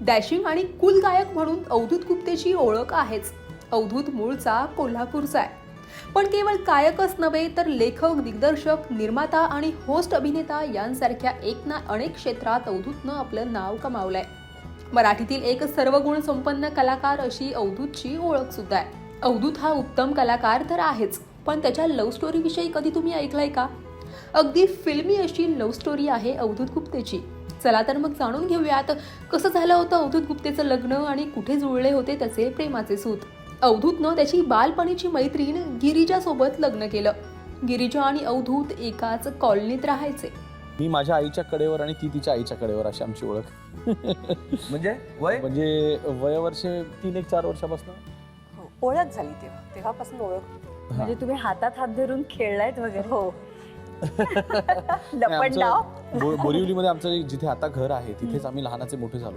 Dashing आणि कुल गायक म्हणून अवधूत गुप्तेची ओळख आहेच. अवधूत मूळचा कोल्हापूरचा आहे. पण केवळ गायकच नव्हे तर लेखक दिग्दर्शक निर्माता आणि होस्ट अभिनेता यांसारख्या एक ना अनेक क्षेत्रात अवधूतनं आपलं नाव कमावलंय. मराठीतील एक सर्वगुण संपन्न कलाकार अशी अवधूतची ओळख सुद्धा आहे. अवधूत हा उत्तम कलाकार तर आहेच पण त्याच्या लव्ह स्टोरीविषयी कधी तुम्ही ऐकलंय का? अगदी फिल्मी अशी लव्ह स्टोरी आहे अवधूत गुप्तेची. चला तर मग जाणून घेऊयात कसं झालं होतं अवधूत गुप्तेचं लग्न आणि कुठे जुळले होते त्याचे प्रेमाचे सूत. अवधूतनं त्याची बालपणीची मैत्रीण गिरिजा सोबत लग्न केलं. गिरिजा आणि अवधूत एकाच कॉलनीत राहायचे. मी माझ्या आईच्या कडेवर आणि ती तिच्या आईच्या कडेवर अशी आमची ओळख. म्हणजे? वय? म्हणजे वयवर्षे तीन एक चार वर्षापासून. हो, ओळख झाली तेव्हा. तेव्हापासून ओळख. म्हणजे तुम्ही हातात हात धरून खेळलायत वगैरे. हो. लपंडाव. बोरिवलीमध्ये आमचं जे- जिथे आता घर आहे तिथेच आम्ही लहानाचे मोठे झालो.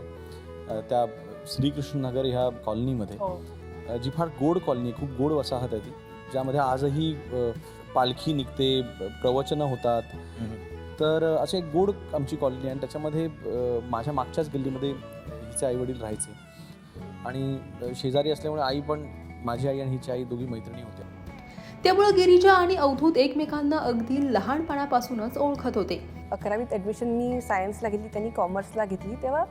त्या श्रीकृष्ण नगर ह्या कॉलनीमध्ये. हो. जी फार गोड कॉलनी खूप गोड वसाहत आहे ती. ज्यामध्ये आजही पालखी निघते प्रवचनं होतात. तर अं, अशी एक गोड आमची कॉलनी आहे आणि त्याच्यामध्ये माझ्या मागच्याच गल्लीमध्ये हिचे आई वडील राहायचे. आणि शेजारी असल्यामुळे आई पण माझी आई आणि हिची आई दोघी मैत्रिणी होत्या. त्यामुळे गिरिजा आणि अवधूत एकमेकांना अगदी लहानपणापासूनच ओळखत होते. अकरावीत ॲडमिशन मी सायन्सला घेतली त्यांनी कॉमर्सला घेतली. तेव्हा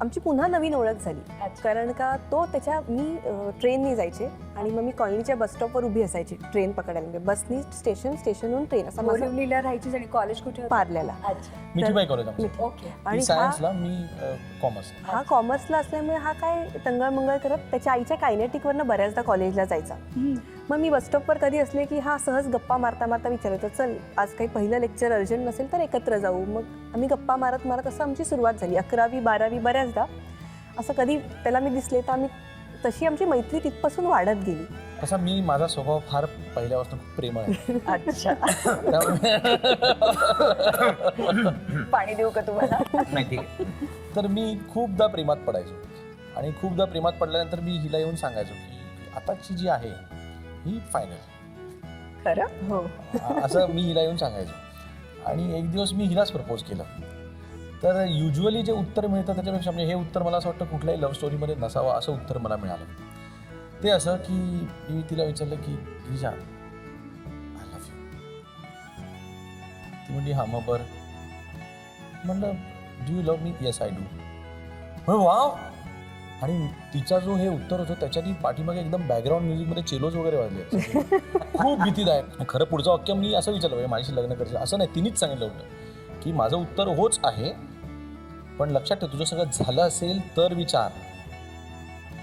आमची पुन्हा नवीन ओळख झाली. कारण का तो त्याच्या मी ट्रेननी जायचे आणि मग मी कॉलनीच्या बस स्टॉपवर उभी असायची ट्रेन पकडायला. म्हणजे बसनी स्टेशन स्टेशनहून ट्रेन असा बोरिवलीला राहायचीच आणि कॉलेज कुठे? पारल्याला. आणि हा सायन्सला मी कॉमर्स हा कॉमर्सला असल्यामुळे हा काय टंगळ मंगळ करत त्याच्या आईच्या कायनेटिकवरनं बऱ्याचदा कॉलेजला जायचा. मग मी बस स्टॉपवर कधी असले की हा सहज गप्पा मारता मारता विचारायचा चल आज काही पहिलं लेक्चर अर्जंट नसेल तर एकत्र जाऊ. मग आम्ही गप्पा मारत मारत असं आमची सुरुवात झाली. अकरावी बारावी बऱ्याचदा असं कधी त्याला मी दिसले तर आम्ही तशी आमची मैत्री तिथपासून वाढत गेली. तसा मी माझा स्वभाव फार पहिल्यापासून खूप प्रेमळ आहे. अच्छा. पाणी देऊ का तुम्हाला? नाही ठीक आहे. तर मी खूपदा प्रेमात पडायचो. आणि खूपदा प्रेमात पडल्यानंतर मी हिला येऊन सांगायचो की आताची जी आहे ही फायनल खरं? हो. असं मी हिला येऊन सांगायचो. आणि एक दिवस मी हिलाच प्रपोज केलं. तर युजली जे उत्तर मिळतं त्याच्यापेक्षा म्हणजे हे उत्तर मला असं वाटतं कुठल्याही लव्ह स्टोरीमध्ये नसावं असं उत्तर मला मिळालं. ते असं की मी तिला विचारलं की गिरिजा आय लव्ह यू ती म्हणली हा मग बरं. म्हणलं do you love me yes I do wow आणि तिचा जो हे उत्तर होतं त्याच्यानी पाठीमागे एकदम बॅकग्राऊंड म्युझिकमध्ये चेलोज वगैरे वाजले. खूप भीतीदायक. खरं पुढचं वाक्य मी असं विचारलं "बाई, माझ्याशी लग्न करायचं असं नाही तिनेच सांगितलं होतं की माझं उत्तर होच आहे पण लक्षात ठेव तुझं सगळं झालं असेल तर विचार.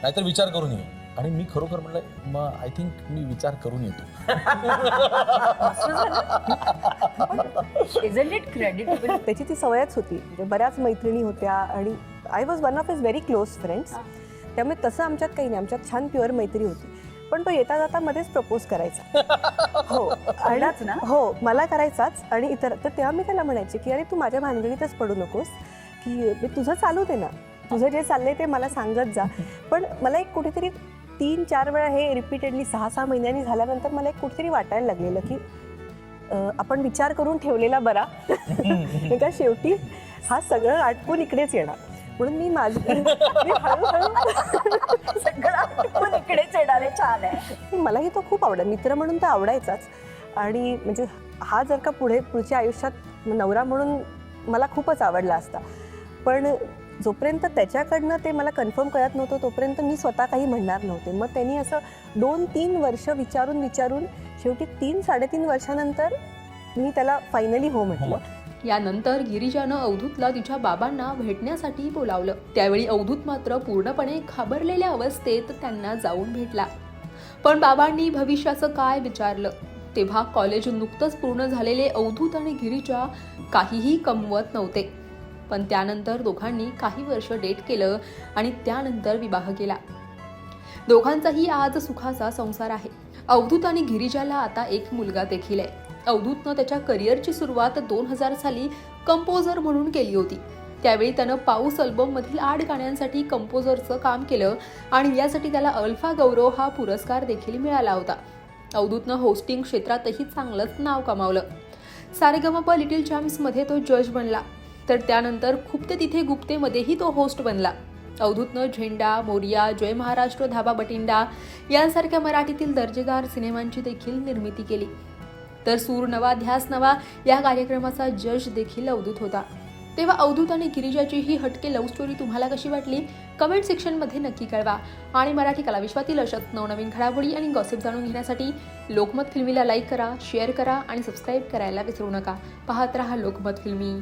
नाहीतर विचार करून ये. आणि मी खरोखर म्हणलं मग आय थिंक मी विचार करून येतो. इजंट इट क्रेडिटेबल त्याची ती सवयच होती. म्हणजे बऱ्याच मैत्रिणी होत्या आणि I was one of is very close friends त्यामुळे तसं आमच्यात काही नाही. आमच्यात छान प्युअर मैत्री होती. पण तो येता जाता मध्येच प्रपोज करायचा. हो. आलाच ना? आणि हो मला करायचाच. आणि इतर तर तेव्हा मी त्याला म्हणायचे की अरे तू माझ्या भानगडीतच पडू नकोस. की मी तुझं चालू दे ना. तुझं जे चाललंय ते मला सांगत जा. पण मला एक कुठेतरी तीन चार वेळा हे रिपीटेडली सहा सहा महिन्यांनी झाल्यानंतर मला एक कुठेतरी वाटायला लागलेलं की आपण विचार करून ठेवलेला बरा. का शेवटी हा सगळं आटपून इकडेच येणार. म्हणून मी माझी मी हळूहळू सगळं आटपून इकडेच येणार. आहे छान आहे. मलाही तो खूप आवडला. मित्र म्हणून तर आवडायचाच. आणि म्हणजे हा जर का पुढे पुढच्या आयुष्यात नवरा म्हणून मला खूपच आवडला असता. पण जोपर्यंत त्याच्याकडनं ते मला कन्फर्म कळत नव्हतं तोपर्यंत मी स्वतः काही म्हणणार नव्हते. मग त्यांनी असं दोन तीन वर्ष विचारून विचारून शेवटी तीन साडेतीन वर्षानंतर मी त्याला फायनली हो म्हटलं. यानंतर गिरिजानं अवधूतला तिच्या बाबांना भेटण्यासाठी बोलावलं. त्यावेळी अवधूत मात्र पूर्णपणे घाबरलेल्या अवस्थेत त्यांना जाऊन भेटला. पण बाबांनी भविष्याचं काय विचारलं? तेव्हा कॉलेज नुकतंच पूर्ण झालेले अवधूत आणि गिरीजा काहीही कमवत नव्हते. पण त्यानंतर दोघांनी काही वर्ष डेट केलं आणि त्यानंतर विवाह केला. दोघांचाही आज सुखाचा संसार आहे. अवधूत आणि गिरिजाला आता एक मुलगा देखील आहे. अवधूतनं त्याच्या करिअरची सुरुवात दोन हजार साली कंपोजर म्हणून केली होती. त्यावेळी त्यानं पाऊस अल्बममधील आठ गाण्यांसाठी कंपोजरचं काम केलं आणि यासाठी त्याला अल्फा गौरव हा पुरस्कार देखील मिळाला होता. अवधूतनं होस्टिंग क्षेत्रातही चांगलंच नाव कमावलं. सारेगमप लिटिल चॅम्प्समध्ये तो जज बनला. तर त्यानंतर खुप्ते तिथे गुप्तेमध्येही तो होस्ट बनला. अवधूतनं झेंडा मोरिया जय महाराष्ट्र धाबा बटिंडा यांसारख्या मराठीतील दर्जेदार सिनेमांची देखील निर्मिती केली. तर सूर नवा ध्यास नवा या कार्यक्रमाचा जज देखील अवधूत होता. तेव्हा अवधूत आणि गिरिजाची ही हटके लव्ह स्टोरी तुम्हाला कशी वाटली? कमेंट सेक्शनमध्ये नक्की कळवा. आणि मराठी कलाविश्वातील अशाच नवनवीन घडामोडी आणि गॉसिप जाणून घेण्यासाठी लोकमत फिल्मीला लाईक करा शेअर करा आणि सबस्क्राईब करायला विसरू नका. पाहत रहा लोकमत फिल्मी.